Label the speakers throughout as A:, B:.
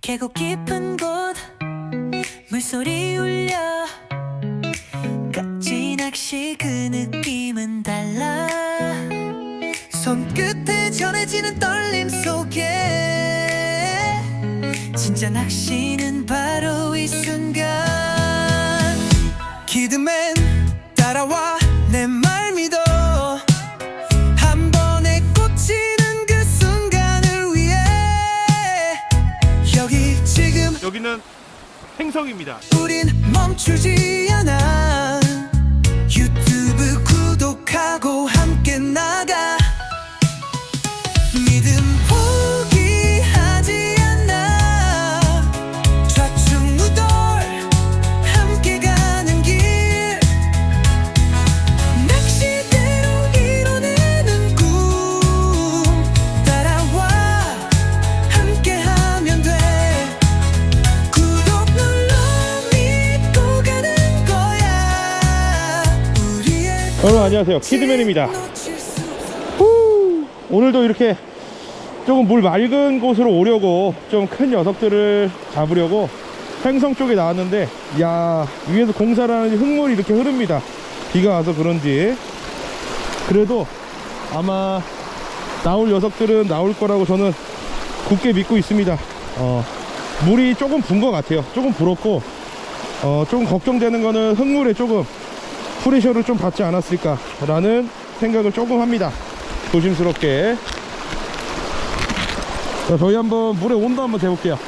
A: 계곡 깊은 곳 물소리 울려 깍지 낚시 그 느낌은 달라. 손끝에 전해지는 떨림 속에 진짜 낚시는 바로 이 순간. 키드맨 따라와
B: 행성입니다.
A: 우린 멈추지 않아
B: 여러분 안녕하세요. 키드맨입니다. 후, 오늘도 이렇게 조금 물 맑은 곳으로 오려고 좀 큰 녀석들을 잡으려고 행성 쪽에 나왔는데 야 위에서 공사를 하는지 흙물이 이렇게 흐릅니다. 비가 와서 그런지 그래도 아마 나올 녀석들은 나올 거라고 저는 굳게 믿고 있습니다. 어, 물이 조금 분 것 같아요. 조금 불었고 어, 조금 걱정되는 거는 흙물에 조금 프레셔를 좀 받지 않았을까라는 생각을 조금 합니다. 조심스럽게. 자, 저희 한번 물의 온도 한번 재볼게요.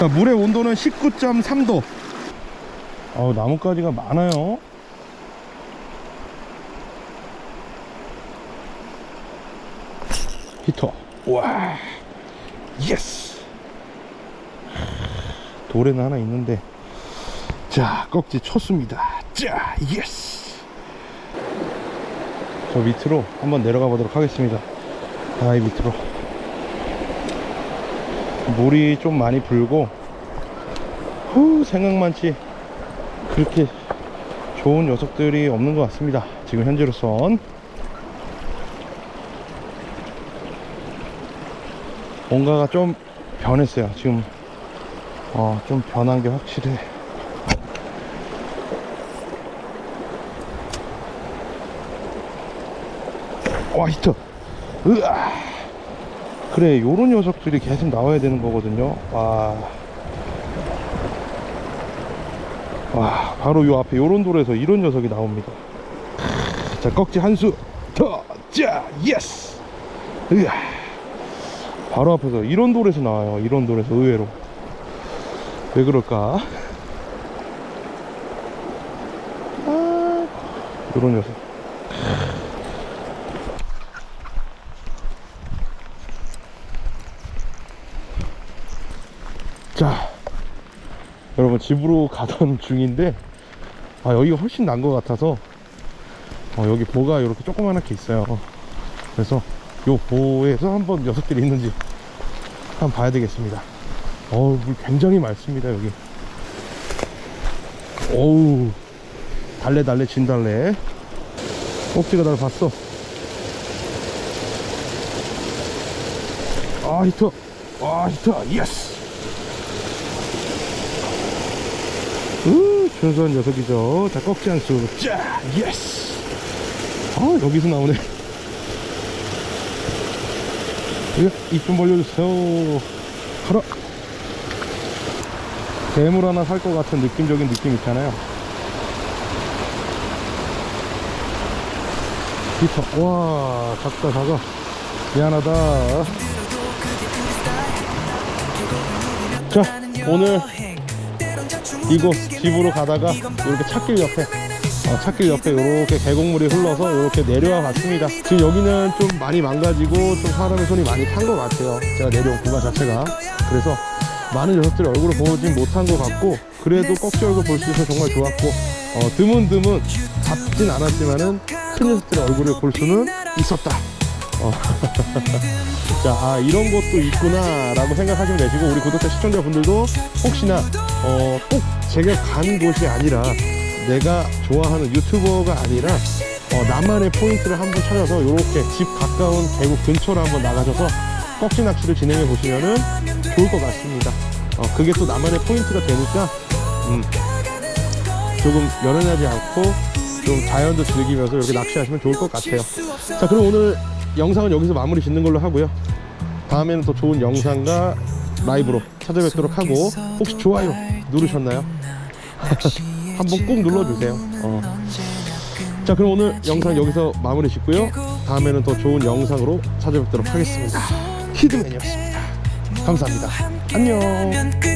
B: 자, 물의 온도는 19.3도. 어우, 나뭇가지가 많아요. 히터. 와. 예스. 돌에는 하나 있는데 자 꺽지 쳤습니다. 자 예스 저 밑으로 한번 내려가 보도록 하겠습니다. 아이 밑으로. 물이 좀 많이 불고 후 생각만치 그렇게 좋은 녀석들이 없는 것 같습니다. 지금 현재로선 뭔가가 좀 변했어요 지금 어, 좀 변한 게 확실해. 와, 히트. 으아. 그래, 요런 녀석들이 계속 나와야 되는 거거든요. 와. 와, 바로 요 앞에 요런 돌에서 이런 녀석이 나옵니다. 자, 꺽지 한 수. 더, 자, 예스. 으아. 바로 앞에서 이런 돌에서 나와요. 이런 돌에서 의외로. 왜 그럴까? 아, 요런 녀석. 자, 여러분 집으로 가던 중인데, 아, 여기가 훨씬 난 것 같아서, 어, 여기 보가 이렇게 조그만하게 있어요. 그래서 요 보에서 한번 녀석들이 있는지 한번 봐야 되겠습니다. 어우, 물 굉장히 맑습니다, 여기. 어우, 달래, 달래, 진달래. 꼭지가 날 봤어. 아, 히터. 아, 히터. 예스. 으, 준수한 녀석이죠. 자, 꺽지 한 수. 짜! 예스. 아, 여기서 나오네. 입좀 벌려주세요. 가라. 괴물 하나 살 것 같은 느낌적인 느낌 있잖아요. 히터. 와, 작다, 작아. 미안하다. 자, 오늘 이곳 집으로 가다가 이렇게 찾길 옆에 어, 찾길 옆에 이렇게 계곡물이 흘러서 이렇게 내려와 봤습니다. 지금 여기는 좀 많이 망가지고 좀 사람의 손이 많이 탄 것 같아요. 제가 내려온 구간 자체가. 그래서 많은 녀석들이 얼굴을 보진 못한 것 같고 그래도 꺽지 얼굴 볼 수 있어서 정말 좋았고 어, 드문드문 잡진 않았지만은 큰 녀석들의 얼굴을 볼 수는 있었다. 어. 자, 아, 이런 것도 있구나 라고 생각하시면 되시고 우리 구독자 시청자분들도 혹시나 어, 꼭 제가 간 곳이 아니라 내가 좋아하는 유튜버가 아니라 어, 나만의 포인트를 한번 찾아서 이렇게 집 가까운 계곡 근처로 한번 나가셔서 꺽지 낚시를 진행해 보시면은 좋을 것 같습니다. 어, 그게 또 나만의 포인트가 되니까 음, 조금 연연하지 않고 좀 자연도 즐기면서 이렇게 낚시하시면 좋을 것 같아요. 자, 그럼 오늘 영상은 여기서 마무리 짓는 걸로 하고요. 다음에는 더 좋은 영상과 라이브로 찾아뵙도록 하고 혹시 좋아요 누르셨나요? 한번 꼭 눌러주세요. 어. 자, 그럼 오늘 영상 여기서 마무리 짓고요. 다음에는 더 좋은 영상으로 찾아뵙도록 하겠습니다. 키드맨이었습니다. 감사합니다. 안녕.